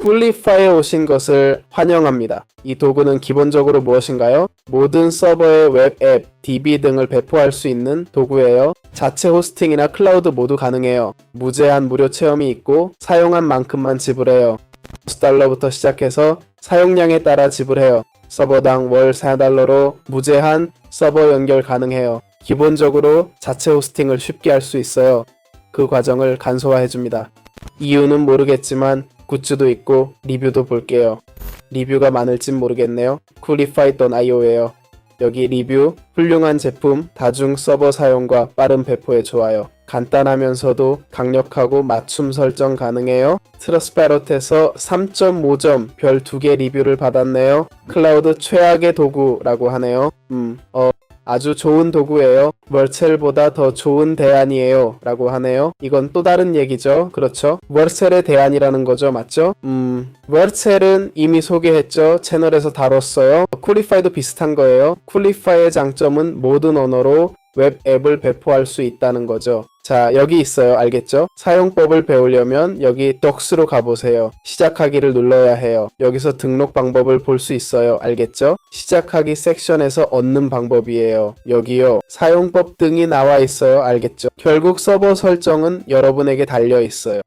쿨리파이에 오신 것을 환영합니다. 이 도구는 기본적으로 무엇인가요? 모든 서버의 웹 앱, DB 등을 배포할 수 있는 도구예요. 자체 호스팅이나 클라우드 모두 가능해요. 무제한 무료 체험이 있고 사용한 만큼만 지불해요. $달러부터 시작해서 사용량에 따라 지불해요. 서버당 월 4달러로 무제한 서버 연결 가능해요. 기본적으로 자체 호스팅을 쉽게 할 수 있어요. 그 과정을 간소화해 줍니다. 이유는 모르겠지만 굿즈도 있고 리뷰도 볼게요. 리뷰가 많을진 모르겠네요. 쿨리파이.io예요. 여기 리뷰, 훌륭한 제품, 다중 서버 사용과 빠른 배포에 좋아요. 간단하면서도 강력하고 맞춤 설정 가능해요. 트러스파롯에서 3.5점 별 2개 리뷰를 받았네요. 클라우드 최악의 도구라고 하네요. 음, 어, 아주 좋은 도구예요. 월첼보다 더 좋은 대안이에요. 라고 하네요. 이건 또 다른 얘기죠. 그렇죠? 월첼의 대안이라는 거죠. 맞죠? 음, 월첼은 이미 소개했죠. 채널에서 다뤘어요. 쿨리파이도 비슷한 거예요. 쿨리파이의 장점은 모든 언어로 웹 앱을 배포할 수 있다는 거죠. 자, 여기 있어요. 알겠죠? 사용법을 배우려면 여기 덕스로 가보세요. 시작하기를 눌러야 해요. 여기서 등록 방법을 볼 수 있어요. 알겠죠? 시작하기 섹션에서 얻는 방법이에요. 여기요. 사용법 등이 나와 있어요. 알겠죠? 결국 서버 설정은 여러분에게 달려 있어요.